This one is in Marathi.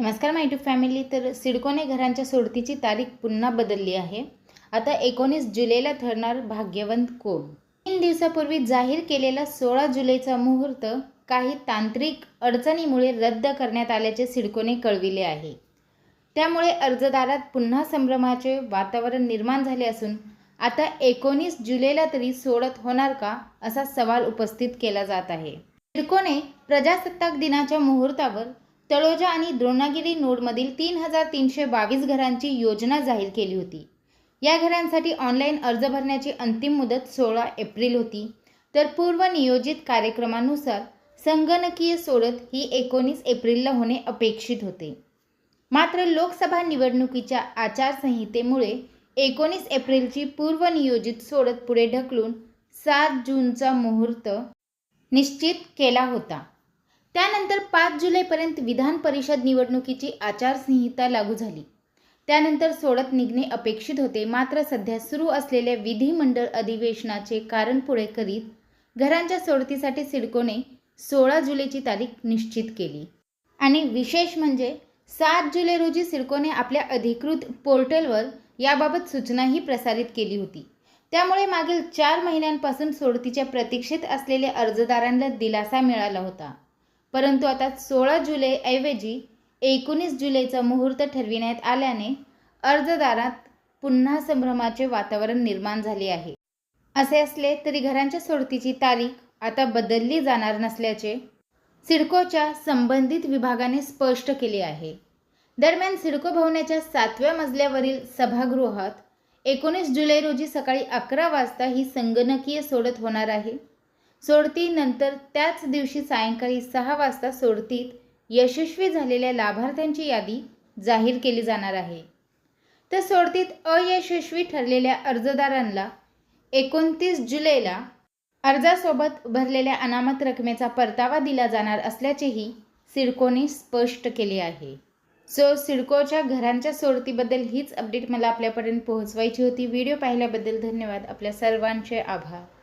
नमस्कार माय टू फॅमिली तर सिडकोने घरांच्या सोडतीची तारीख पुन्हा बदलली आहे. आता एकोणीस जुलैला ठरणार भाग्यवंत कोण? तीन दिवसापूर्वी जाहीर केलेला सोळा जुलैचा मुहूर्त काही तांत्रिक अडचणीमुळे रद्द करण्यात आल्याचे सिडकोने कळविले आहे. त्यामुळे अर्जदारात पुन्हा संभ्रमाचे वातावरण निर्माण झाले असून आता एकोणीस जुलैला तरी सोडत होणार का असा सवाल उपस्थित केला जात आहे. सिडकोने प्रजासत्ताक दिनाच्या मुहूर्तावर तळोजा आणि द्रोणागिरी नोडमधील तीन हजार तीनशे बावीस घरांची योजना जाहीर केली होती. या घरांसाठी ऑनलाईन अर्ज भरण्याची अंतिम मुदत सोळा एप्रिल होती. तर पूर्वनियोजित कार्यक्रमानुसार संगणकीय सोडत ही एकोणीस एप्रिलला होणे अपेक्षित होते. मात्र लोकसभा निवडणुकीच्या आचारसंहितेमुळे एकोणीस एप्रिलची पूर्वनियोजित सोडत पुढे ढकलून सात जूनचा मुहूर्त निश्चित केला होता. त्यानंतर पाच जुलैपर्यंत विधान परिषद निवडणुकीची आचारसंहिता लागू झाली. त्यानंतर सोडत निघणे अपेक्षित होते. मात्र सध्या सुरू असलेल्या विधिमंडळ अधिवेशनाचे कारण पुढे करीत घरांच्या सोडतीसाठी सिडकोने सोळा जुलैची तारीख निश्चित केली. आणि विशेष म्हणजे सात जुलै रोजी सिडकोने आपल्या अधिकृत पोर्टलवर याबाबत सूचनाही प्रसारित केली होती. त्यामुळे मागील चार महिन्यांपासून सोडतीच्या प्रतीक्षेत असलेल्या अर्जदारांना दिलासा मिळाला होता. परंतु आता सोळा जुलैऐवजी एकोणीस जुलैचा मुहूर्त ठरविण्यात आल्याने अर्जदारात पुन्हा संभ्रमाचे वातावरण निर्माण झाले आहे. असे असले तरी घरांच्या सोडतीची तारीख आता बदलली जाणार नसल्याचे सिडकोच्या संबंधित विभागाने स्पष्ट केले आहे. दरम्यान सिडको भवनाच्या सातव्या मजल्यावरील सभागृहात एकोणीस जुलै रोजी सकाळी अकरा वाजता ही संगणकीय सोडत होणार आहे. सोडतीनंतर त्याच दिवशी सायंकाळी सहा वाजता सोडतीत यशस्वी झालेल्या लाभार्थ्यांची यादी जाहीर केली जाणार आहे. तर सोडतीत अयशस्वी ठरलेल्या अर्जदारांना एकोणतीस जुलैला अर्जासोबत भरलेल्या अनामत रकमेचा परतावा दिला जाणार असल्याचेही सिडकोने स्पष्ट केले आहे. सो सिडकोच्या घरांच्या सोडतीबद्दल हीच अपडेट मला आपल्यापर्यंत पोहोचवायची होती. व्हिडिओ पाहिल्याबद्दल धन्यवाद. आपल्या सर्वांचे आभार.